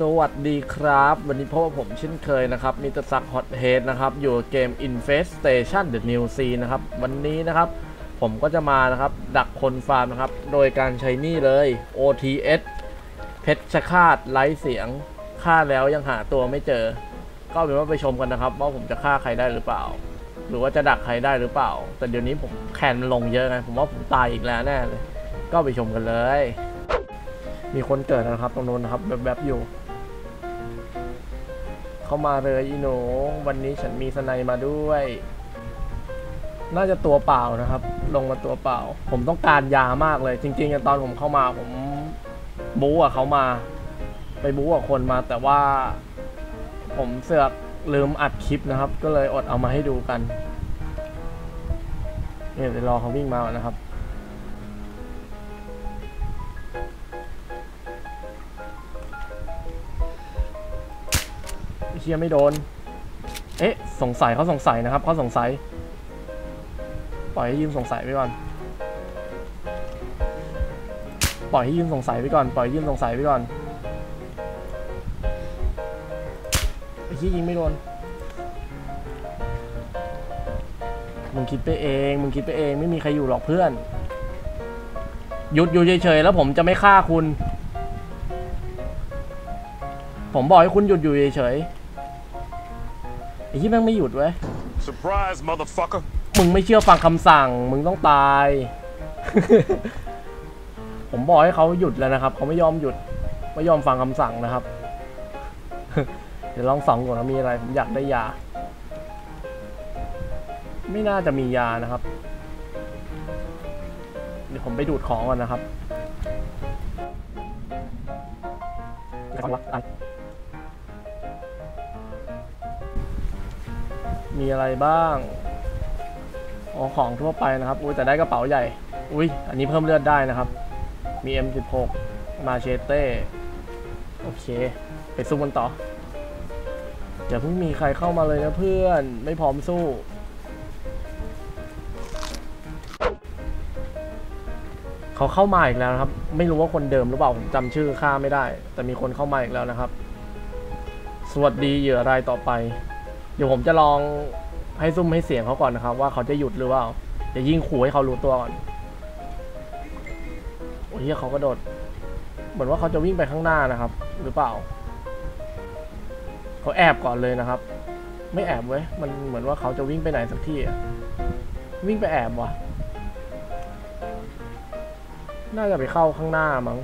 สวัสดีครับ วันนี้พบกับผมเช่นเคยนะครับมิตรศักดิ์ฮอตเฮดนะครับ อยู่เกม Infestation The New Sea นะครับ วันนี้นะครับ ผมก็จะมานะครับ ดักคนฟาร์มนะครับ โดยการใช้นี่เลย OTS เพชรคาดไร้เสียงฆ่าแล้วยังหาตัวไม่เจอ ก็เป็นว่าไปชมกันนะครับ ว่าผมจะฆ่าใครได้หรือเปล่า หรือว่าจะดักใครได้หรือเปล่า แต่เดี๋ยวนี้ผมแคนมันลงเยอะไงผมว่าผมตายอีกแล้วแน่เลย ก็ไปชมกันเลยมีคนเกิดนะครับ ตรงนู้นนะครับแบบๆอยู่ เข้ามาเลยอีโหนวันนี้ฉันมีสไนมาด้วย น่าจะตัวเปล่านะครับ ลงมาตัวเปล่า ผมต้องการยามากเลย จริงๆตอนผมเข้ามาผมบู๊กับเขามา ไปบู๊กับคนมา แต่ว่า ผมเสือกลืมอัดคลิปนะครับ ก็เลยอดเอามาให้ดูกันเนี่ยเดี๋ยวรอเขาวิ่งมาก่อนนะครับ เชียไม่โดน เอ๊ะ สงสัยเขาสงสัยนะครับเขาสงสัย ปล่อยให้ยืมสงสัยไปก่อน ปล่อยให้ยืมสงสัยไปก่อน ปล่อยให้ยืมสงสัยไปก่อนไอ้ที่ยิงไม่โดน มึงคิดไปเอง มึงคิดไปเอง ไม่มีใครอยู่หรอกเพื่อน หยุดอยู่เฉยๆแล้วผมจะไม่ฆ่าคุณผมบอกให้คุณหยุดอยู่เฉยๆ อ้ที่แม่งไม่หยุดเว้ย Surprise, motherfucker. มึงไม่เชื่อฟังคำสั่ง มึงต้องตาย ผมบอกให้เขาหยุดแล้วนะครับ เขาไม่ยอมหยุด ไม่ยอมฟังคำสั่งนะครับ เดี๋ยวลองส่องก่อนว่ามีอะไร ผมอยากได้ยา ไม่น่าจะมียานะครับ เดี๋ยวผมไปดูดของก่อนนะครับ มีอะไรบ้างอ๋อของทั่วไปนะครับ อุ้ยแต่ได้กระเป๋าใหญ่ อุ้ยอันนี้เพิ่มเลือดได้นะครับ มี M16 มาเชเต้ โอเค ไปสู้กันต่อ อย่าเพิ่งมีใครเข้ามาเลยนะเพื่อน ไม่พร้อมสู้ เขาเข้ามาอีกแล้วนะครับ ไม่รู้ว่าคนเดิมหรือเปล่า ผมจำชื่อค่าไม่ได้ แต่มีคนเข้ามาอีกแล้วนะครับ สวัสดีเหยื่อรายต่อไป เดี๋ยวผมจะลองให้ซุ่มให้เสียงเขาก่อนนะครับ ว่าเขาจะหยุดหรือเปล่าจะยิงขู่ให้เขารู้ตัวก่อนโอ้ยเหี้ยเขากระโดด เหมือนว่าเขาจะวิ่งไปข้างหน้านะครับ หรือเปล่า เขาแอบก่อนเลยนะครับ ไม่แอบเว้ยมันเหมือนว่าเขาจะวิ่งไปไหนสักที่วิ่งไปแอบวะน่าจะไปเข้าข้างหน้ามั้ง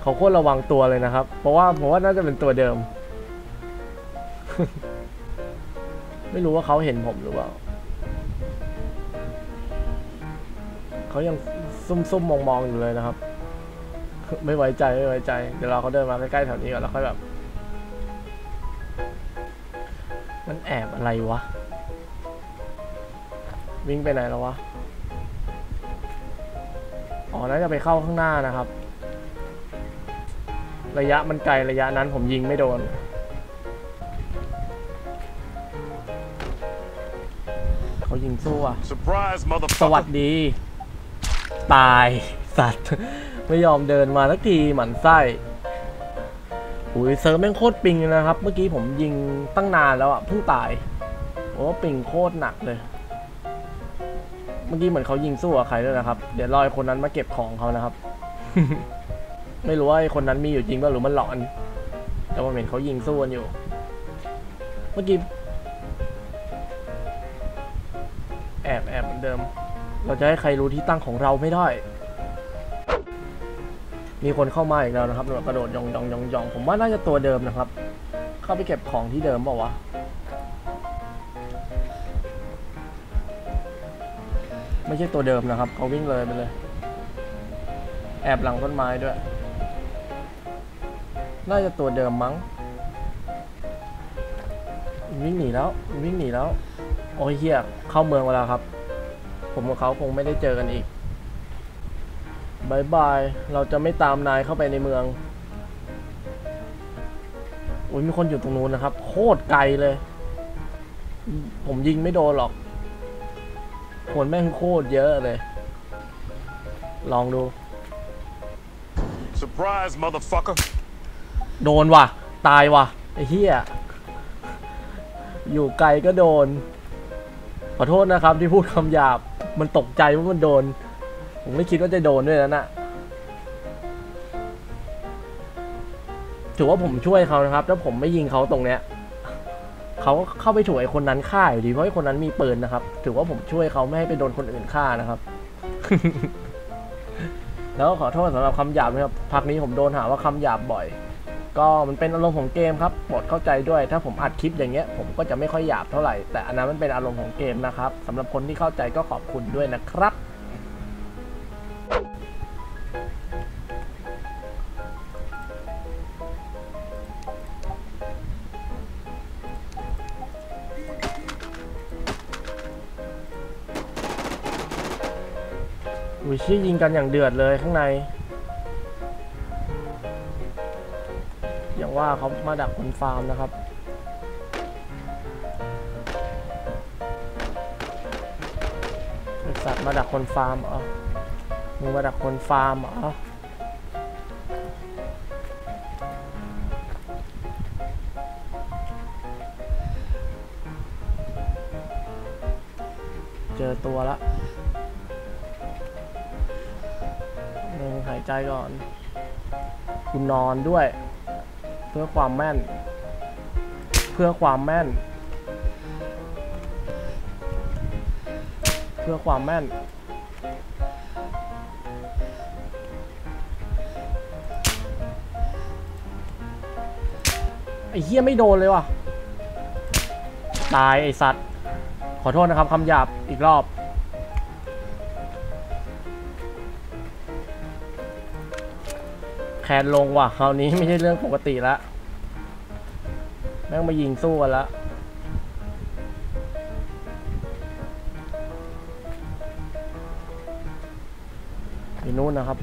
เขาโคตรระวังตัวเลยนะครับ เพราะว่าผมว่าน่าจะเป็นตัวเดิม ไม่รู้ว่าเขาเห็นผมหรือเปล่าเขายังซุ่มๆมองๆอยู่เลยนะครับ ไม่ไว้ใจไม่ไว้ใจ เดี๋ยวเราเขาเดินมาใกล้ๆแถวนี้ก่อนแล้วค่อยแบบ มันแอบอะไรวะ วิ่งไปไหนแล้ววะ อ๋อน่าจะไปเข้าข้างหน้านะครับ ระยะมันไกลระยะนั้นผมยิงไม่โดน เขายิงสู้อะ Surprise, ส motherfucker. วัสดี ตายสัตว์ ไม่ยอมเดินมาสักทีหมันไส้อุ้ยเซิร์ฟแม่งโคตรปิงเลยนะครับ เมื่อกี้ผมยิงตั้งนานแล้วอะเพิ่งตาย โอ้ปิงโคตรหนักเลย เมื่อกี้เหมือนเขายิงสู้กับใครด้วยนะครับ เดี๋ยวรอไอ้คนนั้นมาเก็บของเขานะครับ ไม่รู้ว่าไอ้คนนั้นมีอยู่จริงป่ะหรือมันหลอน แต่ว่าเห็นเขายิงสู้กันอยู่ เมื่อกี้ แอบแอบเหมือนเดิม เราจะให้ใครรู้ที่ตั้งของเราไม่ได้ มีคนเข้ามาอีกแล้วนะครับกระโดดยองยองยองยองผมว่าน่าจะตัวเดิมนะครับ เข้าไปเก็บของที่เดิมเปล่าวะไม่ใช่ตัวเดิมนะครับเขาวิ่งเลยไปเลย แอบหลังต้นไม้ด้วย น่าจะตัวเดิมมั้ง วิ่งหนีแล้ว วิ่งหนีแล้ว โอ้ยเฮีย เข้าเมืองมาแล้วครับ ผมกับเขาคงไม่ได้เจอกันอีกบายบาย เราจะไม่ตามนายเข้าไปในเมืองอุ้ยมีคนอยู่ตรงนู้นนะครับ โคตรไกลเลย ผมยิงไม่โดนหรอกคนแม่งโคตรเยอะเลย ลองดู Surprise, motherfucker. โดนว่ะ ตายว่ะไอ้เหี้ย อยู่ไกลก็โดน ขอโทษนะครับที่พูดคำหยาบ มันตกใจว่ามันโดน ผมไม่คิดว่าจะโดนด้วยนะน่ะถือว่าผมช่วยเขานะครับ ถ้าผมไม่ยิงเขาตรงเนี้ยเขาเข้าไปถูกไอ้คนนั้นฆ่าอยู่ดีเพราะไอ้คนนั้นมีปืนนะครับ ถือว่าผมช่วยเขาไม่ให้ไปโดนคนอื่นฆ่านะครับ แล้วขอโทษสำหรับคำหยาบนะครับพักนี้ผมโดนหาว่าคำหยาบบ่อย ก็มันเป็นอารมณ์ของเกมครับโปรดเข้าใจด้วย ถ้าผมอัดคลิปอย่างเงี้ยผมก็จะไม่ค่อยหยาบเท่าไหร่ แต่อันนั้นมันเป็นอารมณ์ของเกมนะครับสำหรับคนที่เข้าใจก็ขอบคุณด้วยนะครับอุ้ยชี้ยิงกันอย่างเดือดเลยข้างใน ว่าเขามาดักคนฟาร์มนะครับ สัตว์มาดักคนฟาร์มเหรอมึงมาดักคนฟาร์มเหรอเจอตัวละหนึ่งหายใจก่อน คุณนอนด้วย พื่อความแม่น เพื่อความแม่น เพื่อความแม่น ไอ้เหี้ยไม่โดนเลยว่ะ ตายไอ้สัตว์ ขอโทษนะครับคำหยาบอีกรอบ แคนลงว่ะคราวนี้ไม่ใช่เรื่องปกติละแม่งมายิงสู้กันละอยู่นู่นนะครับ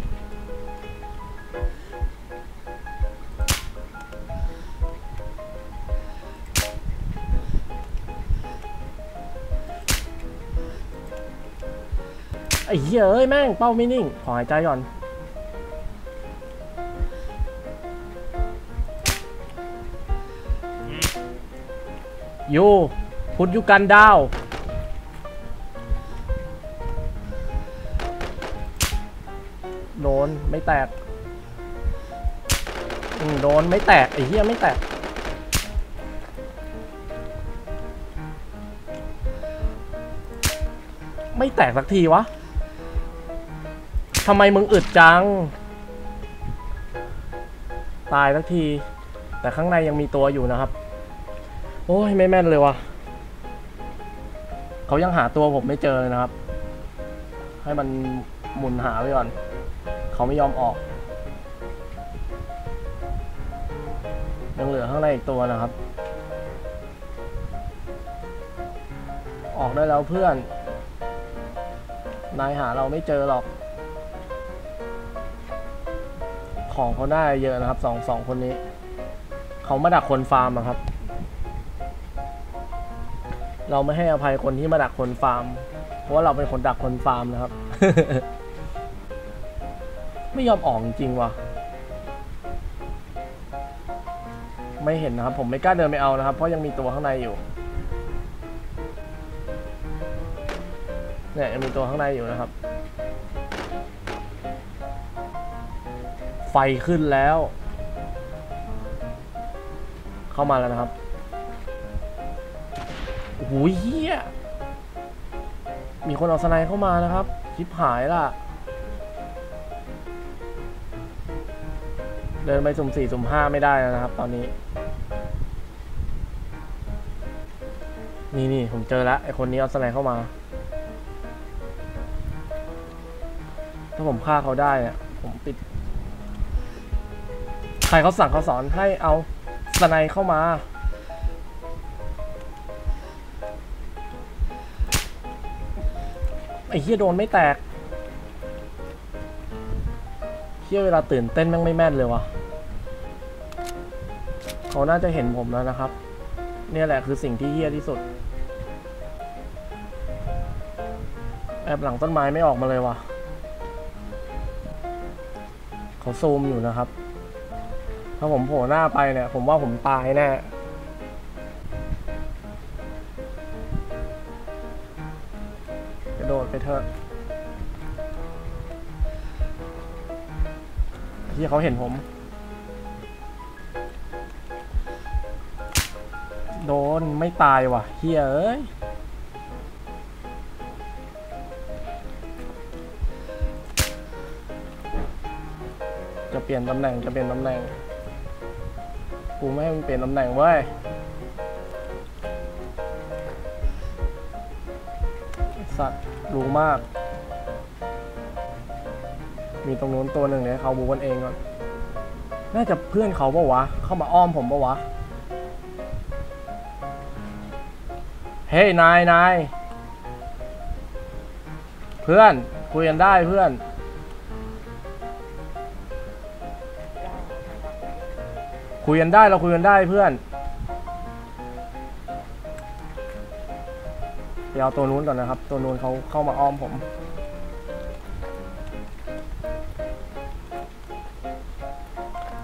ไอ้เหี้ยเอ้ยแม่งเป้าไม่นิ่ง ขอหายใจก่อน ยูพุทธยุกันดาว โดน ไม่แตกอืโดน ไม่แตก ไอ้เหี้ยไม่แตก ไม่แตกสักทีวะทำไมมึงอึดจัง ตายสักที แต่ข้างในยังมีตัวอยู่นะครับ โอ้ยไม่แม่นเลยวะเขายังหาตัวผมไม่เจอเลยนะครับ ให้มันหมุนหาไปก่อน เขาไม่ยอมออก ยังเหลือข้างในอีกตัวนะครับ ออกได้แล้วเพื่อน นายหาเราไม่เจอหรอก ของเขาได้เยอะนะครับสองสองคนนี้ เขามาดักคนฟาร์มอะครับ เราไม่ให้อภัยคนที่มาดักคนฟาร์ม เพราะว่าเราเป็นคนดักคนฟาร์มนะครับ ไม่ยอมออกจริงวะไม่เห็นนะครับ ผมไม่กล้าเดินไปเอานะครับ เพราะยังมีตัวข้างในอยู่เนี่ยยังมีตัวข้างในอยู่นะครับ ไฟขึ้นแล้ว เข้ามาแล้วนะครับ หเฮียมีคนเอาสไนเข้ามานะครับชิบหายล่ะ เดินไปสุ่มสี่สุ่มห้าไม่ได้แล้วนะครับ ตอนนี้ นี่นี่ผมเจอแล้วไอคนนี้เอาสไนเข้ามา ถ้าผมฆ่าเขาได้อะผมปิด ใครเขาสั่งเขาสอนให้เอาสไนเข้ามา ไอ้เฮียโดนไม่แตกเฮียเวลาตื่นเต้นแม่งไม่แม่นเลยวะเขาน่าจะเห็นผมแล้วนะครับ เนี่ยแหละคือสิ่งที่เฮี้ยที่สุด แอบหลังต้นไม้ไม่ออกมาเลยวะเขาซูมอยู่นะครับ ถ้าผมโผล่หน้าไปเนี่ย ผมว่าผมตายแน่ เขาเห็นผม โดนไม่ตายว่ะเฮียเอ้ยจะเปลี่ยนตำแหน่งจะเปลี่ยนตำแหน่งกูไม่ให้มันเปลี่ยนตำแหน่งเว้ยสัตว์รู้มาก มีตรงนู้นตัวหนึ่งเนี่ยเขาบูกันเองก่อน น่าจะเพื่อนเขาปะวะ เข้ามาอ้อมผมปะวะ เฮ้ยนายนายเพื่อนคุยกันได้เพื่อน คุยกันได้เราคุยกันได้เพื่อนไปเอาตัวนู้นก่อนนะครับ ตัวนู้นเขาเข้ามาอ้อมผม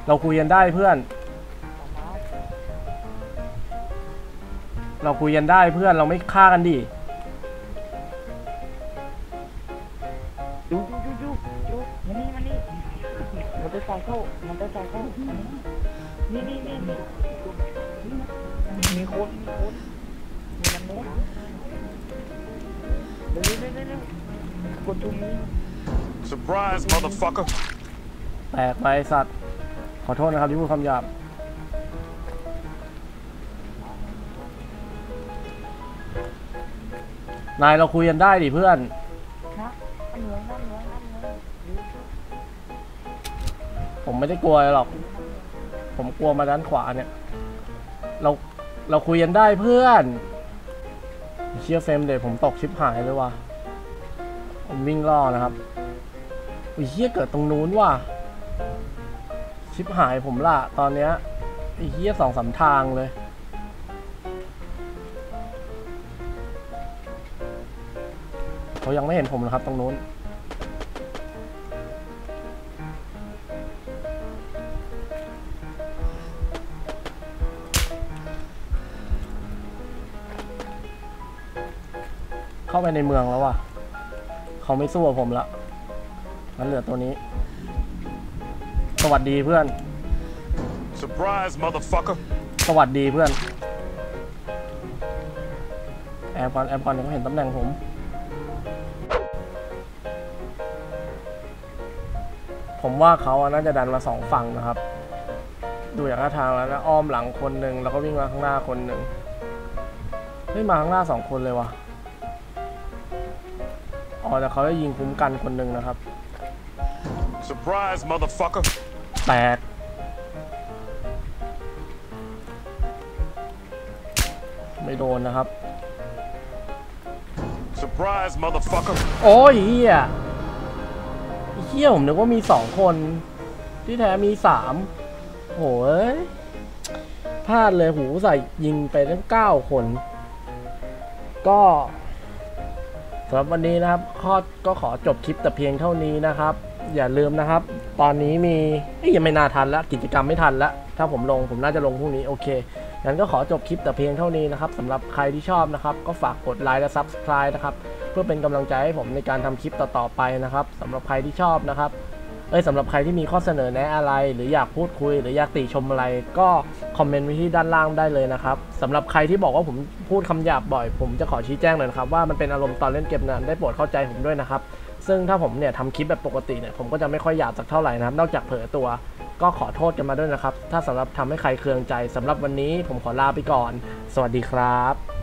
เราคุยกันได้เพื่อน เราคุยกันได้เพื่อนเราไม่ฆ่ากันดิดูดูดูดูดูมานี่มานี่มอเตอร์ไซค์เข้ามอเตอร์ไซค์เข้านี่นี่นี่นี่มีคนมีคนมีมันโน้นเร็วเร็วเร็วเร็วกดตรงนี้ Surprise, motherfucker. แตกไปสัตว์ ขอโทษนะครับที่พูดคำหยาบนายเราคุยกันได้ดิเพื่อนนะนั่นเหนือนั่นเหนือนั่นเหนือดูผมไม่ได้กลัวหรอก ผมกลัวมาด้านขวาเนี่ย เราเราคุยกันได้เพื่อน เชียเฟรมเดทผมตกชิปหายเลยว่ะผมวิ่งล่อนะครับอุ้ยเฮียเกิดตรงนู้นว่ะ ชิปหายผมละตอนเนี้ยไอ้เฮียสองสามทางเลย เขายังไม่เห็นผมนะครับตรงนู้น เข้าไปในเมืองแล้วว่ะ เขาไม่สู้กับผมละงั้นเหลือตัวนี้ สวัสดีเพื่อน Surprise, motherfucker. สวัสดีเพื่อน แอบก่อนแอบก่อนเดี๋ยวเขาเห็นตำแหน่งผมผมว่าเขาอะน่าจะดันมาสองฝั่งนะครับ ดูจากท่าทางแล้วนะอ้อมหลังคนหนึ่งแล้วก็วิ่งมาข้างหน้าคนหนึ่งเฮ้ยมาข้างหน้าสองคนเลยว่ะอ๋อแต่เขาได้ยิงคุ้มกันคนหนึ่งนะครับ Surprise, motherfucker. แตกไม่โดนนะครับ Surprise, motherfucker. โอ้ยเฮียเฮียผมนึกว่ามีสองคน ที่แท้มีสามโหยพลาดเลยหูใส่ยิงไปตั้งเก้าคน ก็สำหรับวันนี้นะครับ ข้อก็ขอจบคลิปแต่เพียงเท่านี้นะครับ อย่าลืมนะครับ ตอนนี้มีเอ้ยยังไม่น่าทันแล้วกิจกรรมไม่ทันแล้วถ้าผมลงผมน่าจะลงพรุ่งนี้โอเคงั้นก็ขอจบคลิปแต่เพียงเท่านี้นะครับสำหรับใครที่ชอบนะครับ ก็ฝากกดไลค์และ Subscribe นะครับ เพื่อเป็นกำลังใจให้ผมในการทำคลิปต่อๆไปนะครับสำหรับใครที่ชอบนะครับเอ้ยสำหรับใครที่มีข้อเสนอแนะอะไร หรืออยากพูดคุย หรืออยากติชมอะไร ก็คอมเมนต์ไว้ที่ด้านล่างได้เลยนะครับสำหรับใครที่บอกว่าผมพูดคำหยาบบ่อย ผมจะขอชี้แจงหน่อยนะครับว่ามันเป็นอารมณ์ตอนเล่นเกมนั้นได้โปรดเข้าใจผมด้วยนะครับ ซึ่งถ้าผมเนี่ยทำคลิปแบบปกติเนี่ยผมก็จะไม่ค่อยหยาบสักเท่าไหร่นะครับ นอกจากเผลอตัวก็ขอโทษกันมาด้วยนะครับ ถ้าสำหรับทำให้ใครเคืองใจสำหรับวันนี้ผมขอลาไปก่อน สวัสดีครับ